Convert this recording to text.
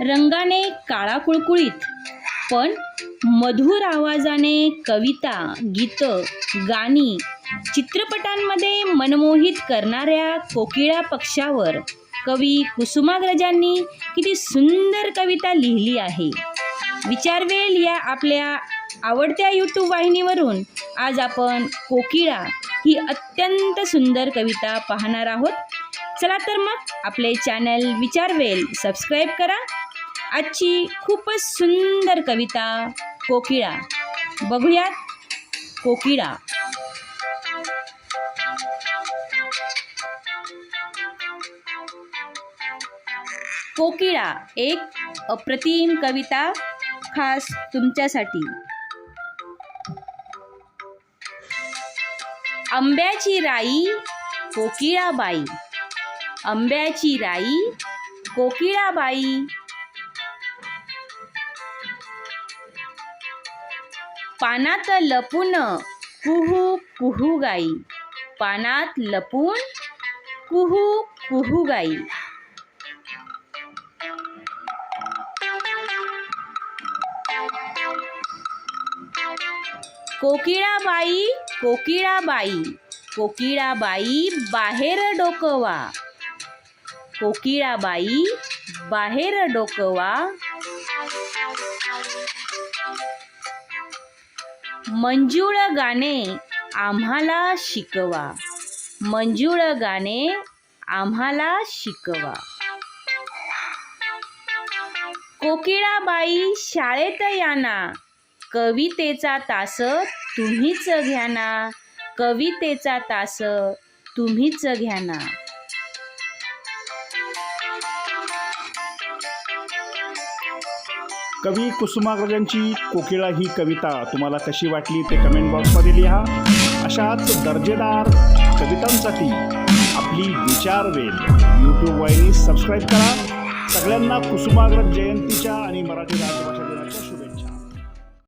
रंगाने काळा कुळकुळीत पण मधुर आवाजाने कविता गीतं गाणी चित्रपटांमध्ये मनमोहित करणाऱ्या कोकिळा पक्षावर कवी कुसुमाग्रजांनी किती सुंदर कविता लिहिली आहे. विचारवेल या आपल्या आवडत्या यूट्यूब वाहिनीवरून आज आपण कोकिळा ही अत्यंत सुंदर कविता पाहणार आहोत. चला तर मग आपले चॅनल विचारवेल. सबस्क्राईब करा. आजची खूपच सुंदर कविता कोकिळा. बघूयात. कोकिळा. कोकिळा एक अप्रतिम कविता खास तुमच्यासाठी. आंब्याची राई कोकिळाबाई. आंब्याची राई कोकिळाबाई. पानात लपून कुहू कुहू गाई. पानात लपून कुहू कुहू गाई. कोकिळाबाई कोकिळाबाई. कोकिळाबाई बाहेर डोकवा. कोकिळाबाई बाहेर डोकवा. मंजुळ गाणे आम्हाला शिकवा. मंजुळ गाणे आम्हाला शिकवा. कोकिळाबाई शाळेत याना. कवितेचा तास तुम्हीच घ्या ना कवितेचा तास तुम्हीच घ्या ना कवी कुसुमाग्रजांची कोकिळा ही कविता तुम्हाला कशी वाटली ते कमेंट बॉक्समध्ये लिहा. अशाच दर्जेदार कवितांसाठी आपली विचारवेल यूट्यूब वाहिनी सबस्क्राईब करा. सगळ्यांना कुसुमाग्रज जयंतीच्या आणि मराठी राजभाषा दिनाच्या